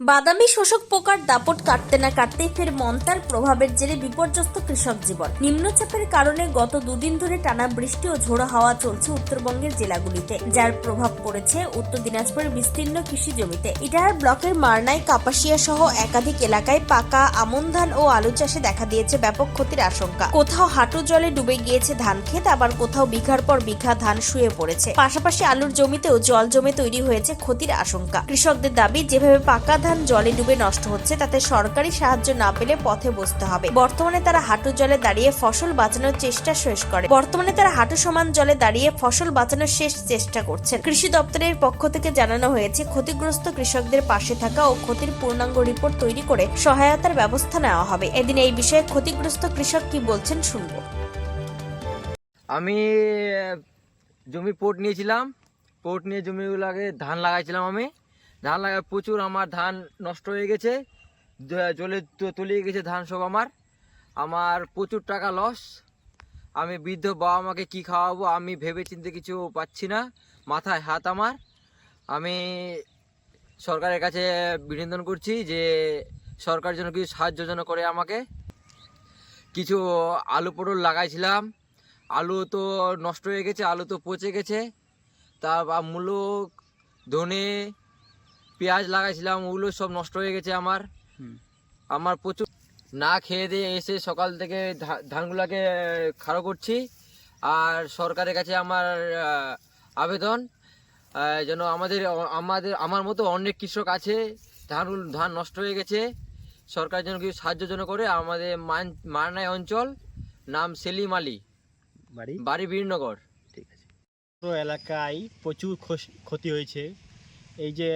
বাদামি শোষক পোকার দাপট কাটতে না কাটতেই ফের মন্তার প্রভাবের জেরে বিপর্যস্ত কৃষক জীবন। নিম্নচাপের কারণে গত দুদিন ধরে টানা বৃষ্টি ও ঝোড়ো হাওয়া চলছে উত্তরবঙ্গের জেলাগুলিতে, যার প্রভাব পড়েছে উত্তর দিনাজপুরের বিস্তীর্ণ কৃষি জমিতে। ইটাহার ব্লকের মারনাই, কাপাসিয়া সহ একাধিক এলাকায় পাকা আমন ধান ও আলু চাষে দেখা দিয়েছে ব্যাপক ক্ষতির আশঙ্কা। কোথাও হাঁটু জলে ডুবে গিয়েছে ধান ক্ষেত, আবার কোথাও বিঘার পর বিঘা ধান শুয়ে পড়েছে। পাশাপাশি আলুর জমিতেও জল জমে তৈরি হয়েছে ক্ষতির আশঙ্কা। কৃষকদের দাবি, যেভাবে পাকা ধান জলে ডুবে নষ্ট হচ্ছে, তাতে সরকারি সাহায্য না পেলে পথে বসতে হবে। বর্তমানে তারা হাঁটু জলে দাঁড়িয়ে ফসল বাঁচানোর চেষ্টা শেষ করে। বর্তমানে তারা হাঁটু সমান জলে দাঁড়িয়ে ফসল বাঁচানোর শেষ চেষ্টা করছেন। কৃষি দপ্তরের পক্ষ থেকে জানানো হয়েছে, ক্ষতিগ্রস্ত কৃষকদের পাশে থাকা ও ক্ষতির পূর্ণাঙ্গ রিপোর্ট তৈরি করে সহায়তার ব্যবস্থা নেওয়া হবে। এদিন এই বিষয়ে ক্ষতিগ্রস্ত কৃষক কি বলছেন শুনব। আমি জমি পোর্ট নিয়েছিলাম। পোর্ট নিয়ে জমিগুলোকে ধান লাগাইছিলাম আমি। ধান লাগা প্রচুর আমার ধান নষ্ট হয়ে গেছে জলে তো- তলিয়ে গেছে ধান সব আমার। আমার প্রচুর টাকা লস আমি বৃদ্ধ বাবা মাকে কী খাওয়াবো আমি ভেবে চিন্তে কিছু পাচ্ছি না, মাথায় হাত আমার। আমি সরকারের কাছে বিনোদন করছি যে সরকার যেন কিছু সাহায্য যেন করে আমাকে। কিছু আলু পটল লাগাইছিলাম, আলু তো নষ্ট হয়ে গেছে, আলু তো পচে গেছে। তারপর মূলো, ধনে পেঁয়াজ লাগাইছিলাম ওগুলো সব নষ্ট হয়ে গেছে আমার। আমার প্রচুর না খেয়ে দিয়ে এসে সকাল থেকে ধানগুলাকে খাড়ো করছি। আর সরকারের কাছে আমার আবেদন যেন আমাদের আমাদের আমার মতো অনেক কৃষক আছে ধান ধান নষ্ট হয়ে গেছে। সরকার যেন কিছু সাহায্য যেন করে আমাদের মান অঞ্চল নাম সেলিম আলী। বাড়ি? বাড়ি বীরনগর। ঠিক আছে। পুরো এলাকায় প্রচুর ক্ষতি হয়েছে। এই যে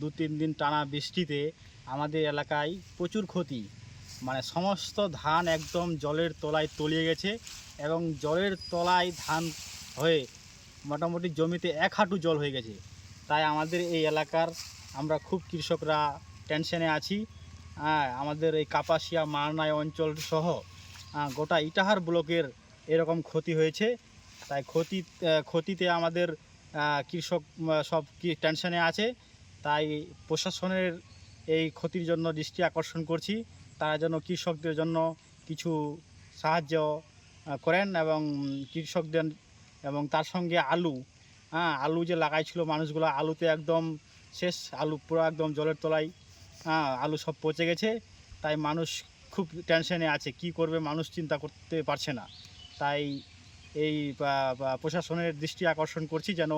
দু তিন দিন টানা বৃষ্টিতে আমাদের এলাকায় প্রচুর ক্ষতি। মানে সমস্ত ধান একদম জলের তলায় তলিয়ে গেছে এবং জলের তলায় ধান হয়ে মোটামুটি জমিতে এক হাঁটু জল হয়ে গেছে। তাই আমাদের এই এলাকার আমরা খুব কৃষকরা টেনশনে আছি। হ্যাঁ আমাদের এই কাপাসিয়া মারনাই অঞ্চল সহ গোটা ইটাহার ব্লকের এরকম ক্ষতি হয়েছে। তাই ক্ষতি ক্ষতিতে আমাদের কৃষক সব কি টেনশনে আছে, তাই প্রশাসনের এই ক্ষতির জন্য দৃষ্টি আকর্ষণ করছি। তারা যেন কৃষকদের জন্য কিছু সাহায্য করেন এবং কৃষকদের এবং তার সঙ্গে আলু হ্যাঁ আলু যে লাগাইছিল মানুষগুলো, আলুতে একদম শেষ, আলু পুরো একদম জলের তলায় হ্যাঁ আলু সব পচে গেছে। তাই মানুষ খুব টেনশনে আছে, কি করবে মানুষ চিন্তা করতে পারছে না। তাই এই প্রশাসনের দৃষ্টি আকর্ষণ করছি যেন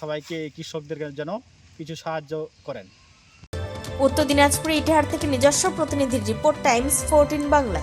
সবাইকে কৃষকদের যেন কিছু সাহায্য করেন। উত্তর দিনাজপুর ইটাহার থেকে নিজস্ব প্রতিনিধির রিপোর্ট, টাইমস, ফোরটিন বাংলা।